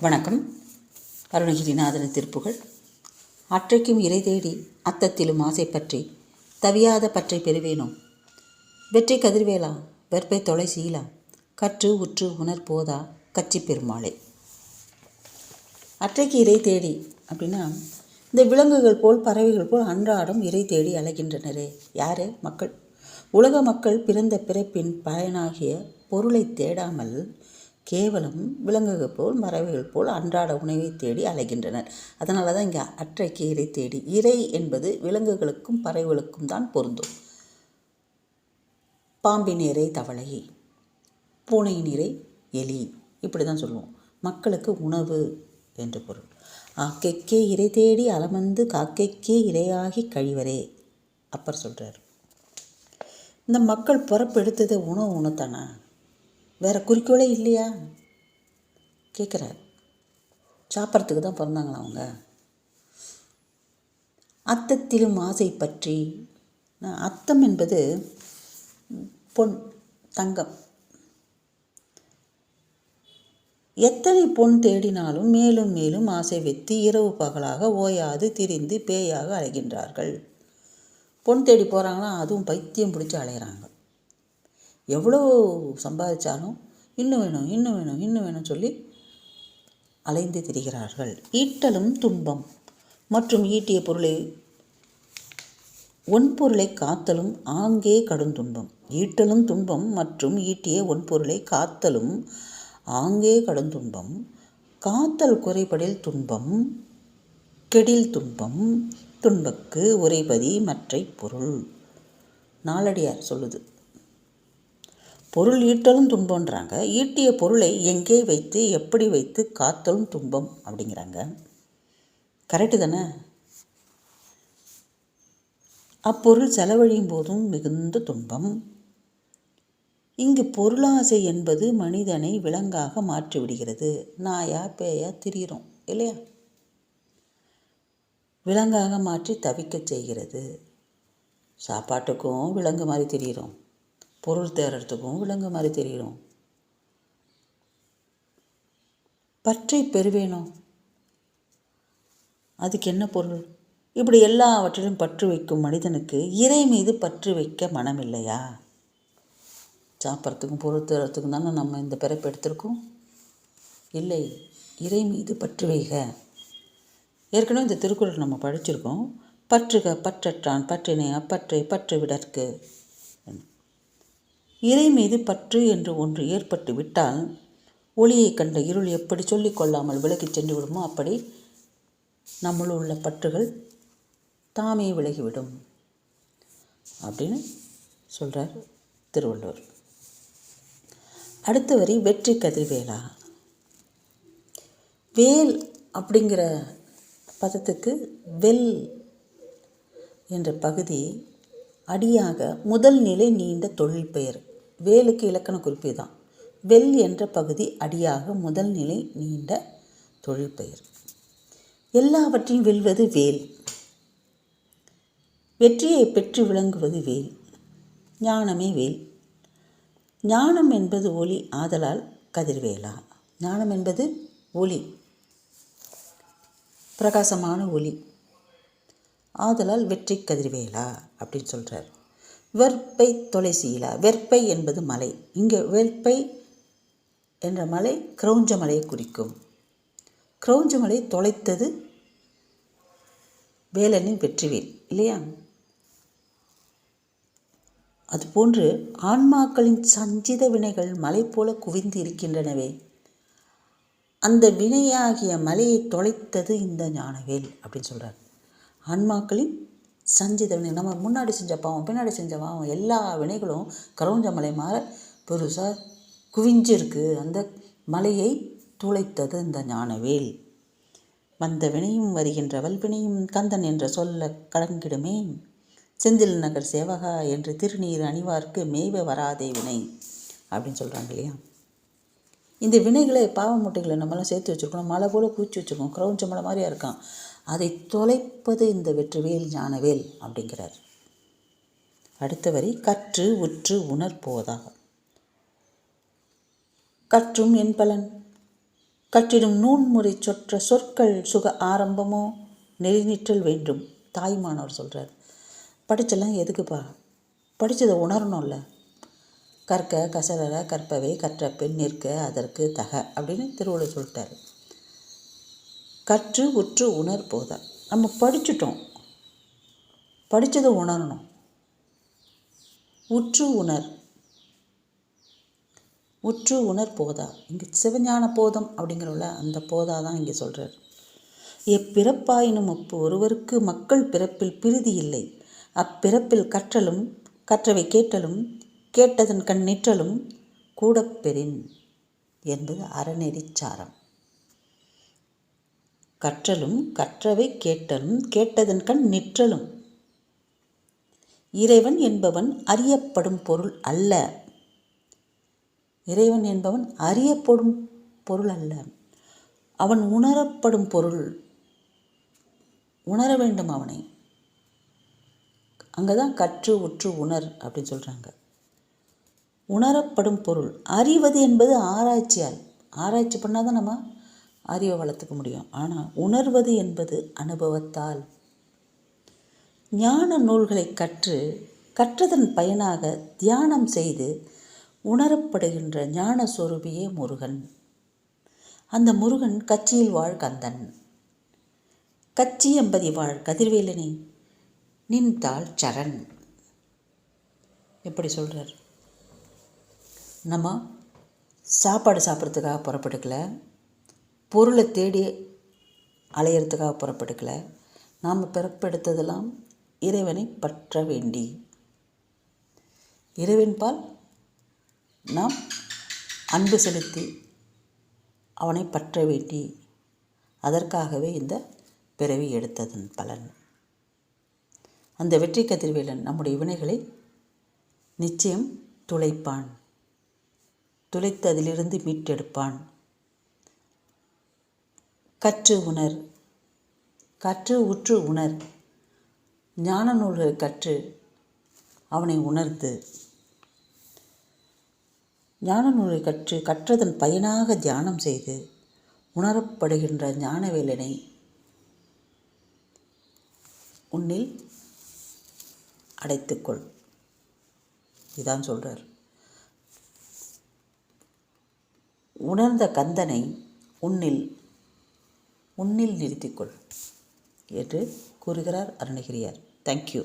வணக்கம். அருணகிரிநாதன திருப்புகள். அற்றைக்கும் இறை தேடி அத்தத்திலும் ஆசை பற்றி தவியாத பற்றை பெறுவேனோ? வெற்றி கதிர்வேலா வெற்பை தொலை சீலா கற்று உற்று உணர் போதா கச்சி பெருமாளே. அற்றைக்கு இறை தேடி அப்படின்னா இந்த விலங்குகள் போல் பறவைகள் போல் அன்றாடம் இறை தேடி அலைகின்றனரே. யார்? மக்கள். உலக மக்கள் பிறந்த பிறப்பின் பயனாகிய பொருளை தேடாமல் கேவலம் விலங்குகள் போல் பறவைகள் போல் அன்றாட உணவை தேடி அலைகின்றனர். அதனால தான் இங்கே அற்றைக்கு இறை தேடி. இறை என்பது விலங்குகளுக்கும் பறவைகளுக்கும் தான் பொருந்தும். பாம்பின் இறை தவளை பூனையின் இறை எலி இப்படி தான் சொல்லுவோம். மக்களுக்கு உணவு என்று பொருள். ஆக்கைக்கே இறை தேடி அலமந்து காக்கைக்கே இரையாகி கழிவரே அப்பர் சொல்கிறார் இந்த மக்கள் பிறப்பெடுத்ததை உணவு உணத்தானா வேறு குறிக்கோளே இல்லையா? கேட்குறார் சாப்பிட்றதுக்கு தான் பிறந்தாங்களா அவங்க? அத்தத்திலும் ஆசை பற்றி அத்தம் என்பது பொன் தங்கம். எத்தனை பொன் தேடினாலும் மேலும் மேலும் ஆசை வைத்து இரவு பகலாக ஓயாது திரிந்து பேயாக அலைகின்றார்கள். பொன் தேடி போகிறாங்களா அதுவும் பைத்தியம் பிடிச்சி அலைகிறாங்க எவ்வளோ சம்பாதிச்சாலும் இன்னும் வேணும் இன்னும் வேணும் இன்னும் வேணும் சொல்லி அலைந்து திரிகிறார்கள். ஈட்டலும் துன்பம். மற்றும் ஈட்டிய பொருளை ஒன்பொருளை காத்தலும் ஆங்கே கடும் துன்பம். ஈட்டலும் துன்பம் மற்றும் ஈட்டிய ஒன்பொருளை காத்தலும் ஆங்கே கடும் துன்பம். காத்தல் குறைபடில் துன்பம் கெடில் துன்பம் துன்பக்கு உரைபதி மற்றை பொருள். நாளடியார் சொல்லுது. பொருள் ஈட்டலும் துன்பன்றாங்க ஈட்டிய பொருளை எங்கே வைத்து எப்படி வைத்து காத்தலும் துன்பம் அப்படிங்கிறாங்க. கரெக்டு தானே? அப்பொருள் செலவழியும் போதும் மிகுந்த துன்பம். இங்கு பொருளாசை என்பது மனிதனை விலங்காக மாற்றிவிடுகிறது நாயா பேயா திரியிறோம் இல்லையா? விலங்காக மாற்றி தவிக்கச் செய்கிறது. சாப்பாட்டுக்கும் விலங்கு மாதிரி திரியிறோம். பொருள் தேடுறதுக்கும் விலங்கு மாதிரி தெரிகிறோம் பற்றை பெறுவேணும் அதுக்கு என்ன பொருள்? இப்படி எல்லாவற்றிலும் பற்று வைக்கும் மனிதனுக்கு இறை மீது பற்று வைக்க மனம் இல்லையா சாப்பிட்றதுக்கும் பொருள் தேடுறதுக்கும் தானே நம்ம இந்த பிறப்பு எடுத்திருக்கோம். இல்லை இறை மீது பற்று வைக. ஏற்கனவே இந்த திருக்குறள் நம்ம படிச்சிருக்கோம். பற்றுக பற்றற்றான் பற்றினை அப்பற்றை பற்று விடற்கு இறை மீது பற்று என்று ஒன்று ஏற்பட்டு விட்டால் ஒளியை கண்ட இருள் எப்படி சொல்லிக்கொள்ளாமல் விலகிச் சென்று விடுமோ அப்படி நம்மளும் உள்ள பற்றுகள் தாமே விலகிவிடும் அப்படின்னு சொல்கிறார் திருவள்ளுவர். அடுத்த வரி வெற்றி கதிர்வேலா. வேல் அப்படிங்கிற பதத்துக்கு வெல் என்ற பகுதி அடியாக முதல் நிலை நீண்ட தொழில் பெயர். வேலுக்கு இலக்கண குறிப்பு தான் வெல் என்ற பகுதி அடியாக முதல் நிலை நீண்ட தொழிற்பெயர். எல்லாவற்றையும் வெல்வது வேல். வெற்றியை பெற்று விளங்குவது வேல். ஞானமே வேல். ஞானம் என்பது ஒளி ஆதலால் கதிர்வேலா. ஞானம் என்பது ஒளி. பிரகாசமான ஒளி. ஆதலால் வெற்றி கதிர்வேலா அப்படின்னு சொல்கிறார் வெற்பை தொலைசீலா வெற்பை என்பது மலை. இங்கே வெற்பை என்ற மலை கிரௌஞ்ச மலையை குறிக்கும். கிரௌஞ்ச மலை தொலைத்தது வேலனின் வெற்றிவேல் இல்லையா? அதுபோன்று ஆன்மாக்களின் சஞ்சித வினைகள் மலை போல குவிந்து இருக்கின்றனவே. அந்த வினையாகிய மலையை தொலைத்தது இந்த ஞானவேல் அப்படின்னு சொல்கிறார் ஆன்மாக்களின் சஞ்சித வினை நம்ம முன்னாடி செஞ்ச பாவம் பின்னாடி செஞ்ச பாவம் எல்லா வினைகளும் கரவுஞ்ச மலை மாற பெருசாக குவிஞ்சிருக்கு. அந்த மலையை துளைத்தது இந்த ஞானவேல். வந்த வினையும் வருகின்ற வல்வினையும் கந்தன் என்ற சொல்ல கலங்கிடுமே செந்தில் நகர் சேவகா என்று திருநீர் அணிவார்க்கு மேய்வ வராதே வினை அப்படின்னு சொல்கிறாங்க இல்லையா? இந்த வினைகளை பாவ மூட்டைகளை நம்மளாம் சேர்த்து வச்சுருக்கணும். மலை போல் பூச்சி வச்சுருக்கோம். கிரௌஞ்ச மலை மாதிரியா இருக்கான் அதை தொலைப்பது இந்த வெற்றிவேல் ஞானவேல் அப்படிங்கிறார். அடுத்த வரி கற்று உற்று உணர்போதா கற்றும் என் பலன். கற்றிடும் நூன்முறை சொற்ற சொற்கள் சுக ஆரம்பமோ? நெறிநிற்றல் வேண்டும் தாய்மானவர் சொல்கிறார் படிச்செல்லாம் எதுக்குப்பா? படித்ததை உணரணும்ல. கற்க கசடர கற்பவை கற்ற பெண் நிற்க அதற்கு தக அப்படின்னு திருவள்ளுவர் சொல்லிட்டாரு. கற்று உற்று உணர் போதா நம்ம படிச்சுட்டோம். படித்ததை உணரணும். உற்று உணர். உற்று உணர் போதா. இங்கே சிவஞான போதம் அப்படிங்கிறவள அந்த போதா தான் இங்கே சொல்கிறார் எப்பிறப்பாயினும் அப்பு ஒருவருக்கு மக்கள் பிறப்பில் பிரிதி இல்லை. அப்பிறப்பில் கற்றலும் கற்றவை கேட்டலும் கேட்டதன் கண் நிற்றலும் கூடப்பெறின் என்பது அறநெறிச்சாரம் கற்றலும் கற்றவை கேட்டலும் கேட்டதன் கண் நிற்றலும். இறைவன் என்பவன் அறியப்படும் பொருள் அல்ல. இறைவன் என்பவன் அறியப்படும் பொருள் அல்ல. அவன் உணரப்படும் பொருள். உணர வேண்டும் அவனை. அங்கே தான் கற்று உற்று உணர் அப்படின்னு சொல்கிறாங்க உணரப்படும் பொருள். அறிவது என்பது ஆராய்ச்சியால். ஆராய்ச்சி பண்ணால் தான் நம்ம அறிவை வளர்த்துக்க முடியும். ஆனால் உணர்வது என்பது அனுபவத்தால். ஞான நூல்களை கற்று கற்றதன் பயனாக தியானம் செய்து உணரப்படுகின்ற ஞான சொருபியே முருகன். அந்த முருகன் கட்சியில் வாழ் கந்தன். கச்சி எம்பதி வாழ் கதிர்வேலனே நின்றாள் சரண். எப்படி சொல்கிறார் நம்ம சாப்பாடு சாப்பிட்றதுக்காக புறப்படுக்கல. பொருளை தேடி அலையிறதுக்காக புறப்படுக்கல. நாம் பிறப்பெடுத்ததெல்லாம் இறைவனை பற்ற வேண்டி. இறைவன்பால் நாம் அன்பு செலுத்தி அவனை பற்ற வேண்டி. அதற்காகவே இந்த பிறவி எடுத்ததன் பலன். அந்த வெற்றி கதிர்வேலன் நம்முடைய வினைகளை நிச்சயம் துளைப்பான். துளைத்து அதிலிருந்து மீட்டெடுப்பான். கற்று உணர். கற்று உற்று உணர். ஞான நூல்கள் கற்று அவனை உணர்ந்து ஞான நூலை கற்று கற்றதன் பயனாக தியானம் செய்து உணரப்படுகின்ற ஞானவேலனை உன்னில் அடைத்துக்கொள். இதான் சொல்கிறார் உணர்ந்த கந்தனை உன்னில் முன்னில் நிறுத்திக்கொள் என்று கூறுகிறார் அருணகிரியார். தேங்க்யூ